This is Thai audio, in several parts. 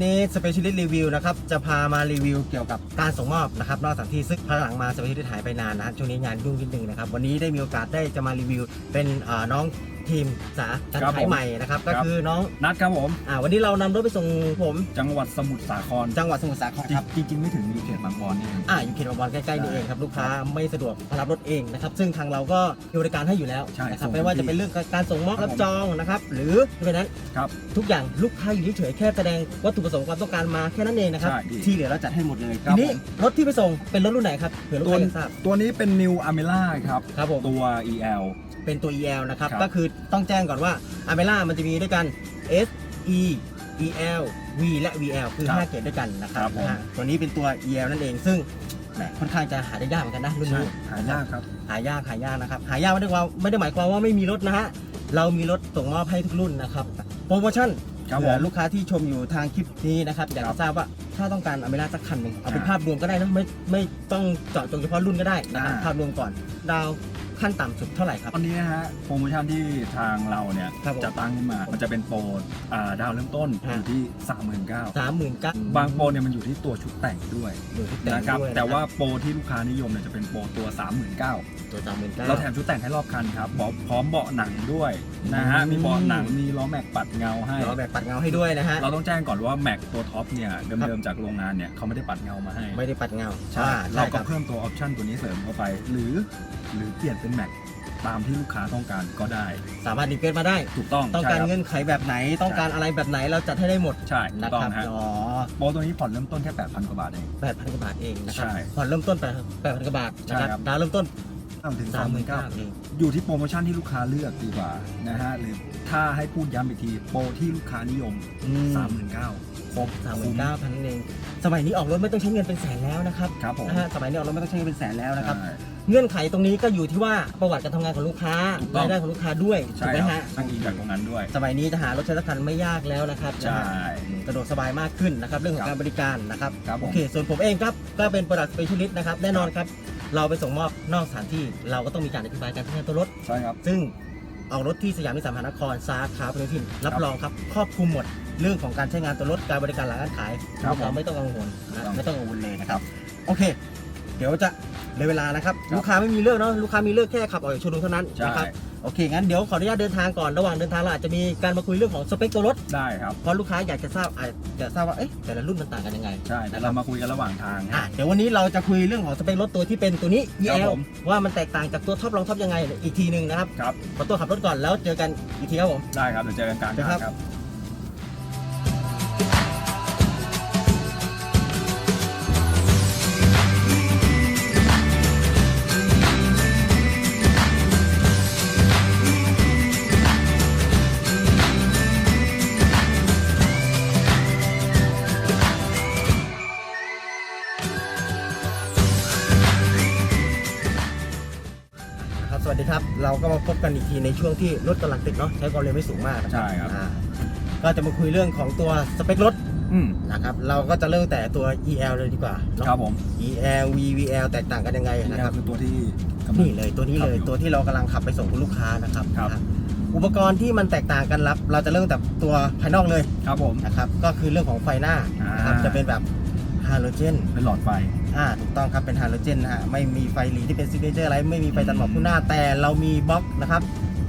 วันนี้สเปเชียลิสต์รีวิวนะครับจะพามารีวิวเกี่ยวกับการส่งมอบนะครับนอกสถานที่ซึ่งพักหลังมาสเปเชียลิสต์หายไปนานนะช่วงนี้งานยุ่งนิดนึงนะครับวันนี้ได้มีโอกาสได้จะมารีวิวเป็นน้อง ทีมสาการครับขายผม ใหม่นะครับ ก็ครับคือน้องนัดครับผม อ่าวันนี้เรานำรถไปส่งผมจังหวัดสมุทรสาครจังหวัดสมุทรสาครครับจริงๆไม่ถึงอยู่เขตบางบอนนี่เอง อ่าอยู่เขตบางบอนใกล้ๆนี่เองครับลูกค้าไม่สะดวกมารับรถเองนะครับซึ่งทางเราก็มีบริการให้อยู่แล้วใช่นะครับส่งไม่ว่าฟรีจะเป็นเรื่องการส่งมอบครับรับจองนะครับหรือเพราะฉะนั้นครับทุกอย่างลูกค้าอยู่เฉยๆแค่แสดงวัตถุประสงค์ความต้องการมาแค่นั้นเองนะครับใช่พี่ ที่เหลือเราจัดให้หมดเลยครัทีบนี้ผมรถที่ไปส่งเป็นรถรุ่นไหนครับเผื่อลูกตัวค้าอยากทราบตัวนี้เป็น New a m e l a ครับ ครับผมตัว EL เป็นตัว EL นะครับครับ ก็คือต้องแจ้งก่อนว่า a m e l a มันจะมีด้วยกัน S E EL V และ VL คือ ครับ5 เกรดด้วยกันนะครับครับผม นะฮะตัวนี้เป็นตัว EL นั่นเองซึ่งแหมค่อนข้างจะหาได้ยากเหมือนกันนะรุ่นใช่นี้ หายากครับ หายากหายากนะครับ หายากไม่ได้ความไม่ได้หมายความว่าไม่มีรถนะฮะเรามีรถส่งมอบให้ทุกรุ่นนะครับโปรโมชั่นครับเผื่อผมลูกค้าที่ชมอยู่ทางคลิปนี้นะครับอยากครัจะบทราบว่าถ้าต้องการอเมร่าสักคันหนึ่งเอาเป็นอ่าภาพรวมก็ได้นะไม่ไม่ต้องเจาะจงเฉพาะรุ่นก็ได้นะครับอ่า ภาพรวมก่อนดาว ขั้นต่ำสุดเท่าไหร่ครับ ตอนนี้นะฮะโปรโมชั่นที่ทางเราเนี่ยครับผมจะตั้งขึ้นมา มันจะเป็นโปรอ่าดาวเริ่มต้นอฮะ ยู่ที่ 39,000 สามหมื่นเก้าบางโปรเนี่ยมันอยู่ที่ตัวชุดแต่งด้วยหมื่นที่แต่งนะครับ ด้วย แต่ว่าโปรที่ลูกค้านิยมเนี่ยจะเป็นโปรตัว 39,000 ตัวสามหมื่นเก้า เราแถมชุดแต่งให้รอบคันครับบอกพร้อมเบาะหนังด้วยนะฮะ อืม มีเบาะหนัง มีล้อแม็กปัดเงาให้ เราแบบปัดเงาให้ด้วยนะฮะ เราต้องแจ้งก่อนว่าแม็กตัวท็อปเนี่ยครับเดิมๆจากโรงงานเนี่ยเขาไม่ได้ปัดเงามาให้ไม่ได้ปัดเงาใช่อ่เราได้คก็รับ เพิ่มตัวออปชันตัวนี้เสริมเข้าไป หรือ หรือเปลี่ยนเป็นแม็กตามที่ลูกค้าต้องการก็ได้ สามารถรีเควสมาได้ ถูกต้องต้องการใช่คบ เงื่อนไขแบบไหน ต้องการอะไรแบบไหนเราจัดให้ได้หมดใช่ถูนะกต้องครับ ฮะอ๋อโปรตัวนี้ผ่อนเริ่มต้นแค่ 8,000 กว่าบาทเองแปดพันกว่าบาทเองนะครับใช่ผ่อนเริ่มต้นแปดแปดพันกว่าบาทนะครับใช่ครับดาวเริ่มต้น ถึงสามหมื่นเก้า39,000เองอยู่ที่โปรโมชั่นที่ลูกค้าเลือกดีกว่านะฮะหรือถ้าให้พูดย้ำอีกทีโปรที่ลูกค้านิยม39,000ครบสามหมื่นเก้าพันเองสมัยนี้ออกรถไม่ต้องใช้เงินเป็นแสนแล้วนะครับครับผมนะฮะสมัยนี้ออกรถไม่ต้องใช้เงินเป็นแสนแล้วนะครับใช่เงื่อนไขตรงนี้ก็อยู่ที่ว่าประวัติการทำงานของลูกค้าถูกต้องรายได้ของลูกค้าด้วยถูใช่กไหมครัฮะบตั้งอิงจากตรงนั้นด้วย สมัยนี้จะหารถใช้สักคันไม่ยากแล้วนะครับใช่นะฮะสะดวกสบายมากขึ้นนะครับเรื่องของครับการบริการนะครับครับผมโอเคส่วนผมเองครับก็เป็น product specialist นะครับแน่นอนครับ เราไปส่งมอบนอกสถานที่เราก็ต้องมีการอธิบายการใช้งานตัวรถ ใช่ครับ ซึ่งออกรถที่สยามนิสสันมหานครสาขาพนุทินรับครับรองครับครอบคลุมหมดเรื่องของการใช้งานตัวรถการบริการหลังการขายครับลูกค้าผมไม่ต้องกังวลนะครับ ไม่ต้องกังวลเลยนะคครัรับบโอเค เดี๋ยวจะเลยเวลานะครับ ครับลูกค้าไม่มีเลือกเนาะลูกค้ามีเลือกแค่ขับออกจากโชว์รูมเท่านั้นใช่นะครับ โอเค งั้นเดี๋ยวขออนุญาตเดินทางก่อนระหว่างเดินทางเราอาจจะมีการมาคุยเรื่องของสเปคตัวรถได้ครับ เพราะลูกค้าอยากจะทราบอาจจะทราบว่าเอ๊ะแต่ละรุ่นมันต่างกันยังไงใช่แต่เรามาคุยกันระหว่างทางอะฮะเดี๋ยววันนี้เราจะคุยเรื่องของสเปครถตัวที่เป็นตัวนี้ ครับ EL ผม ว่ามันแตกต่างจากตัวท็อปรองท็อปยังไงอีกทีหนึ่งนะครับครับ ขอตัวขับรถก่อนแล้วเจอกันอีกทีครับผม ได้ครับเดี๋ยวเจอกันกลางเดี๋ยวทาครังบครับ ก็มาพบกันอีกทีในช่วงที่รถกำลังติดเนาะใช้ความเร็วไม่สูงมากนะใช่ครับ อ่าก็จะมาคุยเรื่องของตัวสเปครถอืมนะครับเราก็จะเริ่มแต่ตัว EL เลยดีกว่าเนอะครับผม EL VVL แตกต่างกันยังไงนะนะคครัรับบคือตัวที่กำลัง นี่เลยตัวนี้เลยขับอยู่ตัวที่เรากำลังขับไปส่งคุณลูกค้านะครับครับนะอุปกรณ์ที่มันแตกต่างกันรับ เราจะเริ่มจากตัวภายนอกเลยครับผม นะครับ ก็คือเรื่องของไฟหน้านะครับอ่า จะเป็นแบบ ฮาโลเจนเป็นหลอดไฟ อ่าถูกต้องครับเป็นฮาโลเจนนะฮะไม่มีไฟหลีที่เป็นซิกเนเจอร์อะไรไม่มีไฟตัดหมอกคู่หน้าแต่เรามีบล็อกนะครับ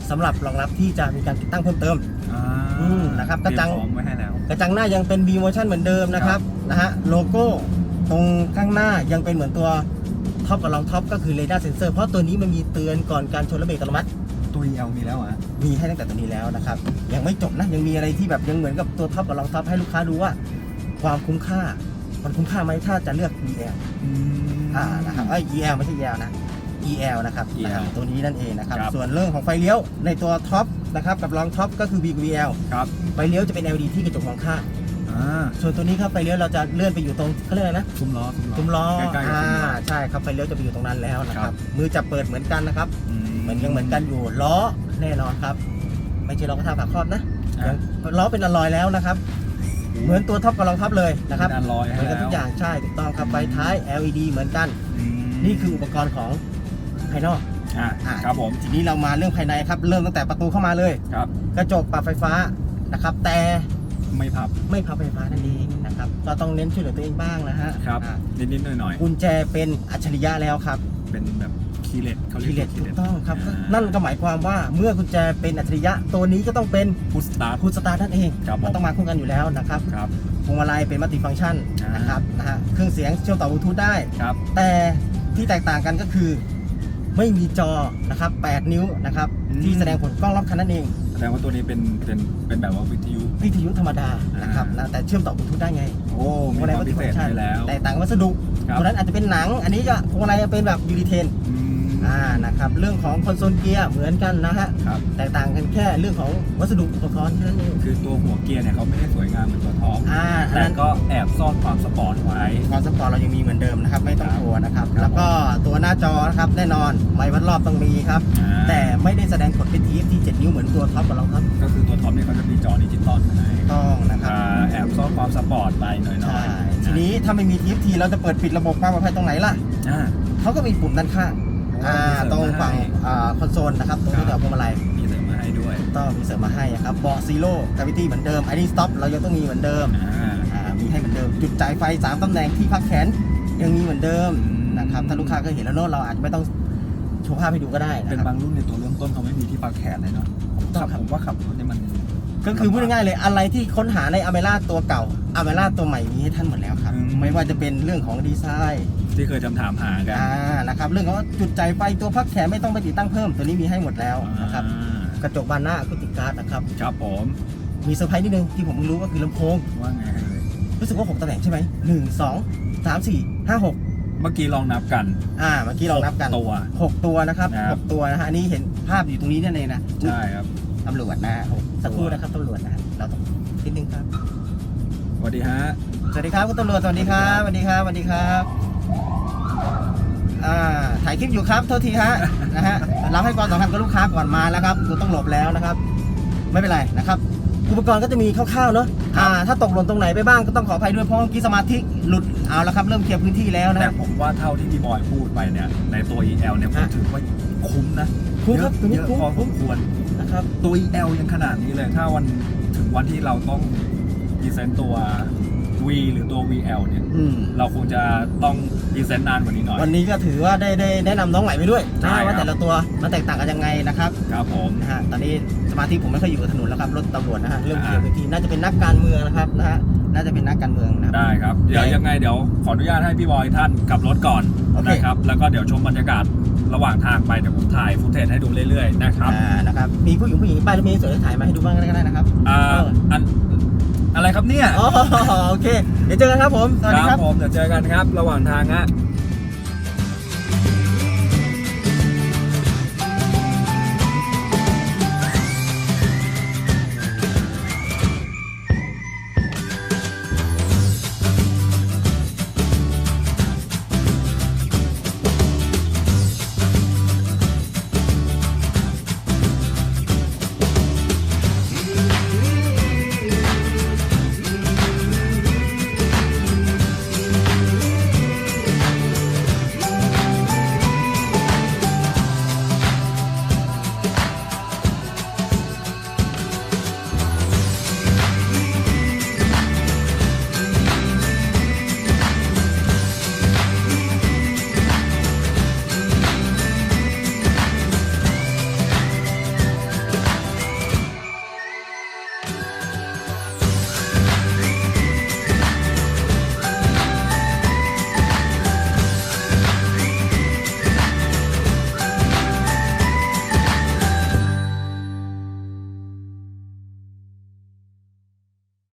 สำหรับรองรับที่จะมีการติดตั้งเพิ่มเติมอ่าอืมนะครับกระจังเตรียมพร้อมไว้ให้แล้ว กระจังหน้ายังเป็น B motion เหมือนเดิมนะครับนะฮะโลโก้ตรงข้างหน้ายังเป็นเหมือนตัวท็อปกับรองท็อปก็คือเรดาร์เซนเซอร์เพราะตัวนี้มันมีเตือนก่อนการชนและเบรกอัตโนมัติ ตัว EL มีแล้วอะ มีให้ตั้งแต่ตัวนี้แล้วนะครับ ยังไม่จบนะ ยังมีอะไรที่แบบยังเหมือนกับตัวท็อปกับรองท็อปให้ลูกค้าดูว่า ความคุ้มค่า มันคุ้มค่าไหมถ้าจะเลือก EL อ่านะครับไอ้ย EL ไม่ใช่ EL นะ EL นะครับ EL นะครับตัวนี้นั่นเองนะครับ ครับส่วนเรื่องของไฟเลี้ยวในตัวท็อปนะครับกับรองท็อปก็คือ BVL ครับ ไฟเลี้ยวจะเป็น LED ที่กระจกมองข้างอ่าส่วนตัวนี้ครับไฟเลี้ยวเราจะเลื่อนไปอยู่ตรงเขาเรียกอะไรนะซุ้มล้อซุ้มล้อใกล้ๆกับอ่าซุ้มล้อ ใช่ครับไฟเลี้ยวจะไปอยู่ตรงนั้นแล้วนะคครัรับ บ มือจับเปิดเหมือนกันนะครับ เหมือนยังเหมือนกันอยู่ล้อแน่นอนครับ ไม่ใช่ล้อกระทะฝาครอบนะอ่ายังล้อเป็นอลลอยแล้วนะครับ เหมือนตัวท็อปกับรองท็อปเลยนะครับเป็นอันลอยเหมือนกันทุกอย่างใช่ถูกต้องครับไฟท้าย LED เหมือนกันอืมนี่คืออุปกรณ์ของภายนอกอ่าอ่าครับผมทีนี้เรามาเรื่องภายในครับ เริ่มตั้งแต่ประตูเข้ามาเลยครับ กระจกปรับไฟฟ้านะครับ แต่ไม่พับไม่พับไฟฟ้านั่นเองนะครับก็ต้องเน้นช่วยเหลือตัวเองบ้างนะฮะครับอ่านิดๆหน่อยกุญแจเป็นอัจฉริยะแล้วครับๆเป็นแบบ คีย์เลสเขาเรีทียกเด็ดถูกต้องครับานั่นก็หมายความว่าเมื่อกุญแจเป็นอัจฉริยะตัวนี้ก็ต้องเป็นพุทสตาร์ทคูลสตาร์ทนั่นเองครับผม มันต้องมาคู่กันอยู่แล้วนะครับครับ พวงมาลัยเป็นมัลติฟังก์ชันอ่าน นะครับนะฮะเครื่องเสียงเชื่อมต่อบลูทูธได้ ครับ แต่ที่แตกต่างกันก็คือ ไม่มีจอนะครับ 8 นิ้วนะครับที่แสดงผลกล้องรอบคันนั่นเอง แสดงว่าตัวนี้เป็นเป็นเป็นแบบว่าวิทยุ วิทยุธรรมดานะครับอ่านนะแต่เชื่อมต่อบลูทูธได้ไง โอ้มีความพิเศษให้แล้ว แตกต่างกับวัสดุครับ ตัวนั้นอาจจะเป็นหนัง อันนี้ก็พวงมาลัยเป็นแบบยูริเทน อืม อ่านะครับเรื่องของคอนโซลเกียร์เหมือนกันนะฮะครับ แตกต่างกันแค่เรื่องของวัสดุอุปกรณ์แค่นั้นเองคือตัวหัวเกียร์เนี่ยเขาไม่ได้สวยงามเหมือนตัวท็อปอ่าอันแต่นั้นก็แอบซ่อนความสปอร์ตไว้ ความสปอร์ตเรายังมีเหมือนเดิมนะครับ ไม่ต้องครับกลัวนะครับ ครับ แล้วก็ตัวหน้าจอนะครับแน่นอนไมค์วัดรอบต้องมีครับ อ่าแต่ไม่ได้แสดงผลเป็น TFT 7นิ้วเหมือนตัวท็อปของเราครับก็คือตัวท็อปเนี่ยเขาจะมีจอดิจิตอลให้ต้องนะครับอ่าแอบซ่อนความสปอร์ตไปหน่อยๆใช่ทีนี้ถ้าไม่มี TFT เราจะเปิดปิดระบบความปลอดภัยตรงไหนล่ะอ่าเขาก็มีปุ่มด้านข้างโอ้อ่ามีเสริมตรงฝั่งให้อ่าคอนโซลนะครับตรงครัที่บต่อพวงมาลัยมีเสริมมาให้ด้วยต้องมีเสริมมาให้ครับเบาะซีโร่กราวิตี้เหมือนเดิมไอ้นี่สต็อปเรายังต้องมีเหมือนเดิมอ่าอ่ามีให้เหมือนเดิมจุดจ่ายไฟ3ตำแหน่งที่พักแขนยังมีเหมือนเดิมอืมนะครับถ้าลูกค้าเคยเห็นแล้วเนอะเราอาจจะไม่ต้องโชว์ภาพให้ดูก็ได้เป็นนะครับบางรุ่นในตัวเริ่มต้นเขาไม่มีที่พักแขนเลยเนาะต้องครับผมว่าขับรถเนี่ยมันก็คือพูดง่ายๆเลยอะไรที่ค้นหาในอเมร่าตัวเก่า อเมร่าตัวใหม่มีให้ท่านหมดแล้วครับ อืม ไม่ว่าจะเป็นเรื่องของดีไซน์ที่เคยจำถามหากันอ่านะครับเรื่องของจุดจ่ายไฟตัวพักแขนไม่ต้องไปติดตั้งเพิ่ม ตัวนี้มีให้หมดแล้วนะครับอ่ากระจกบานหน้าคุติการ์ดนะครับครับผมมีเซอร์ไพรส์นิดนึงที่ผมเพิ่งรู้ก็คือลำโพง ว่าไงเลยรู้สึกว่าหกตำแหน่งใช่ไหมหนึ่งสองสามสี่ห้าหกเมื่อกี้ลองนับกันอ่าเมื่อกี้เรานับกันตัว หกตัวนะครับครับ หกตัวนะฮะอันนี้เห็นภาพอยู่ตรงนี้เนี่ยเลยนะใช่ครับ ตำรวจนะฮะสักครู่นะครับตำรวจนะฮะเราต้องนิดนึงครับส วัสดีฮะ สวัสดีครับคุณตำรวจสวัสดีครับสวัสดีครับสวัสดีครับ อ่า ถ่ายคลิปอยู่ครับ โทษทีฮะ นะฮะ เราให้ความสำคัญกับลูกค้าก่อนมาแล้วครับคุณต้องหลบแล้วนะครับ ไม่เป็นไรนะครับ อุปกรณ์ก็จะมีคร่าวๆเนาะ อ่า ถ้าตกหล่นตรงไหนไปบ้างก็ต้องขออภัยด้วยเพราะเมื่อกี้สมาธิหลุด เอาแล้วครับเริ่มเคลียร์พื้นที่แล้วนะแต่ฮะ ผมว่าเท่าที่พี่บอยพูดไปเนี่ย ในตัว EL เนี่ยผมอะถือว่าคุ้มนะคุ้มครับตัวนี้เยอะคุ้ม พอสมควรนะครับ ตัว EL ยังขนาดนี้เลย ถ้าวันถึงวันที่เราต้อง พรีเซนต์ตัว V หรือตัว VL เนี่ย อืม เราคงจะต้องพรีเซนต์นานกว่านี้หน่อย วันนี้ก็ถือว่าได้ได้แนะนำน้องใหม่ไปด้วยใช่นะว่าครับ แต่ละตัวมันแตกต่างกันยังไงนะครับครับผม นะฮะตอนนี้สมาธิผมไม่ค่อยอยู่กับถนนแล้วครับรถตำรวจนะฮะเริ่มเคลียร์อ่าพื้นที่น่าจะเป็นนักการเมืองนะครับนะฮะน่าจะเป็นนักการเมืองนะครับ ได้ครับ เดี๋ยวยังไงเดี๋ยวขออนุญาตให้พี่บอยท่านกลับรถก่อนโอเค นะครับ แล้วก็เดี๋ยวชมบรรยากาศระหว่างทางไปเดี๋ยวผมถ่ายฟุตเทจให้ดูเรื่อยๆนะครับอ่านะครับมีผู้หญิงผู้หญิงป้ายรถเมล์สวยๆถ่ายมาให้ดูบ้างก็ได้นะครับ อ่าอัน อะไรครับเนี่ย อ๋อโอเค เดี๋ยวเจอกันครับผม สวัสดีครับผมเดี๋ยวเจอกันครับ ระหว่างทางฮะ